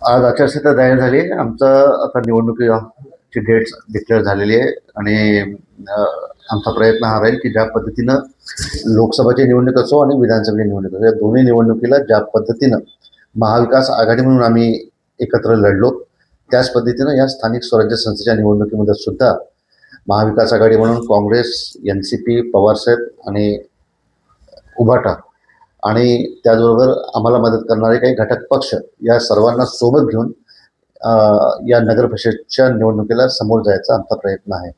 आज आचारसंहिता तयार झाली आहे. आमचं आता निवडणुकीची डेट्स डिक्लेअर झालेली आहे आणि आमचा प्रयत्न हा राहील की ज्या पद्धतीनं लोकसभाची निवडणूक असो आणि विधानसभेची निवडणूक असो या दोन्ही निवडणुकीला ज्या पद्धतीनं महाविकास आघाडी म्हणून आम्ही एकत्र लढलो त्याच पद्धतीनं या स्थानिक स्वराज्य संस्थेच्या निवडणुकीमध्ये सुद्धा महाविकास आघाडी म्हणून काँग्रेस एन सी पी पवारसाहेब आणि उभाटा आणि त्याचबरोबर आम्हाला मदत करणारे काही घटक पक्ष या सर्वांना सोबत घेऊन या नगर परिषदच्या निवडणुकीला समोर जायचा आमचा प्रयत्न आहे.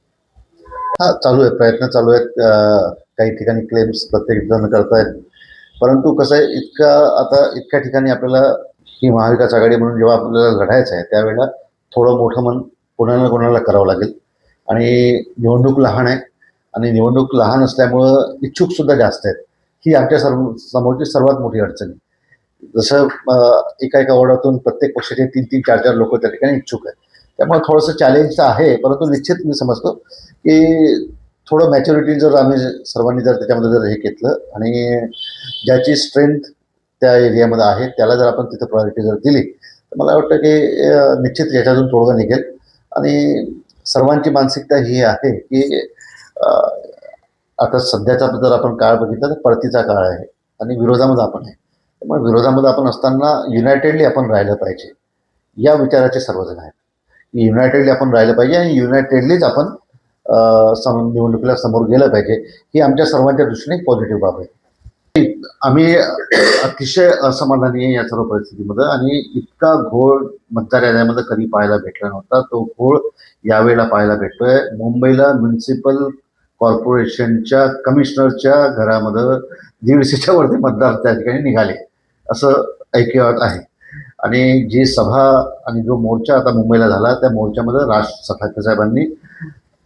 हा चालू आहे. प्रयत्न चालू आहेत. काही ठिकाणी क्लेम्स प्रत्येक जण करतायत. परंतु कसं आहे इतका आता इतक्या ठिकाणी आपल्याला ही महाविकास आघाडी म्हणून जेव्हा आपल्याला लढायचं आहे त्यावेळेला थोडं मोठं मन कोणाला कोणाला करावं लागेल. आणि निवडणूक लहान आहे. आणि निवडणूक लहान असल्यामुळं इच्छुकसुद्धा जास्त आहेत. ही आमच्या सर्व समोरची सर्वात मोठी अडचण आहे. जसं एका एका वॉर्डातून प्रत्येक पक्षाचे तीन तीन चार चार लोक त्या ठिकाणी इच्छुक आहेत. त्यामुळे थोडंसं चॅलेंज तर आहे परंतु निश्चित मी समजतो की थोडं मॅच्युरिटी जर आम्ही सर्वांनी जर त्याच्यामध्ये जर हे घेतलं आणि ज्याची स्ट्रेंथ त्या एरियामध्ये आहे त्याला जर आपण तिथं प्रायोरिटी जर दिली तर मला वाटतं की निश्चित याच्यातून तोडगा निघेल. आणि सर्वांची मानसिकता ही आहे की आता सध्याचा जर आपण काळ बघितला तर परतीचा काळ आहे आणि विरोधामध्ये आपण आहे. त्यामुळे विरोधामध्ये आपण असताना युनायटेडली आपण राहिलं पाहिजे. या विचाराचे सर्वजण आहेत. की युनायटेडली आपण राहिलं पाहिजे आणि युनायटेडलीच आपण सम निवडणुकीला समोर गेलं पाहिजे. ही आमच्या सर्वांच्या दृष्टीने एक पॉझिटिव्ह बाब आहे. आम्ही अतिशय असमाधानी आहे या सर्व परिस्थितीमध्ये आणि इतका घोळ मतदार याद्यामध्ये कधी पाहायला भेटला नव्हता. तो घोळ यावेळेला पाहायला भेटतोय. मुंबईला म्युन्सिपल कॉर्पोरेशनच्या कमिशनरच्या घरामध्ये दीडशेच्या वरती मतदार त्या ठिकाणी निघाले. असं ऐकिवात आहे. आणि जी सभा आणि जो मोर्चा आता मुंबईला झाला त्या मोर्चामध्ये राज ठाकरे साहेबांनी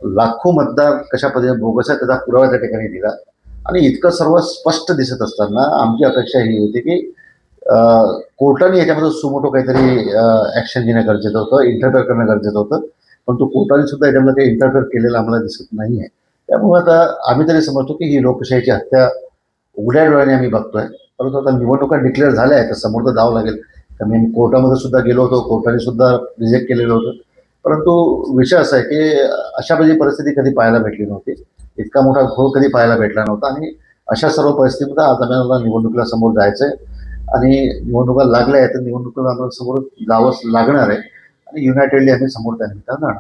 लाखो मतदार कशा पद्धतीने बोगस आहे त्याचा पुरावा त्या ठिकाणी दिला. आणि इतकं सर्व स्पष्ट दिसत असताना आमची अपेक्षा ही होती की कोर्टाने याच्यामध्ये सुमोटो काहीतरी ॲक्शन घेणं गरजेचं होतं इंटरफेअर करणं गरजेचं होतं. परंतु कोर्टाने सुद्धा याच्यामध्ये काही इंटरफेअर केलेलं आम्हाला दिसत नाही आहे त्यामुळे आता आम्ही तरी समजतो की ही लोकशाहीची हत्या उघड्या डोळ्याने आम्ही बघतोय. परंतु आता निवडणुका डिक्लेअर झाल्या आहेत तर समोर तर जावं लागेल. तर मी कोर्टामध्ये सुद्धा गेलो होतो कोर्टाने सुद्धा रिजेक्ट केलेलं होतं. परंतु विषय असा आहे की अशा म्हणजे परिस्थिती कधी पाहायला भेटली नव्हती. इतका मोठा घोळ कधी पाहायला भेटला नव्हता. आणि अशा सर्व परिस्थितीमध्ये आज आम्हाला निवडणुकीला समोर जायचं आहे आणि निवडणुका लागल्या आहेत तर निवडणुकीला आम्हाला समोर जावंच लागणार आहे. आणि युनायटेडली आम्ही समोर त्या निमित्तानं जाणार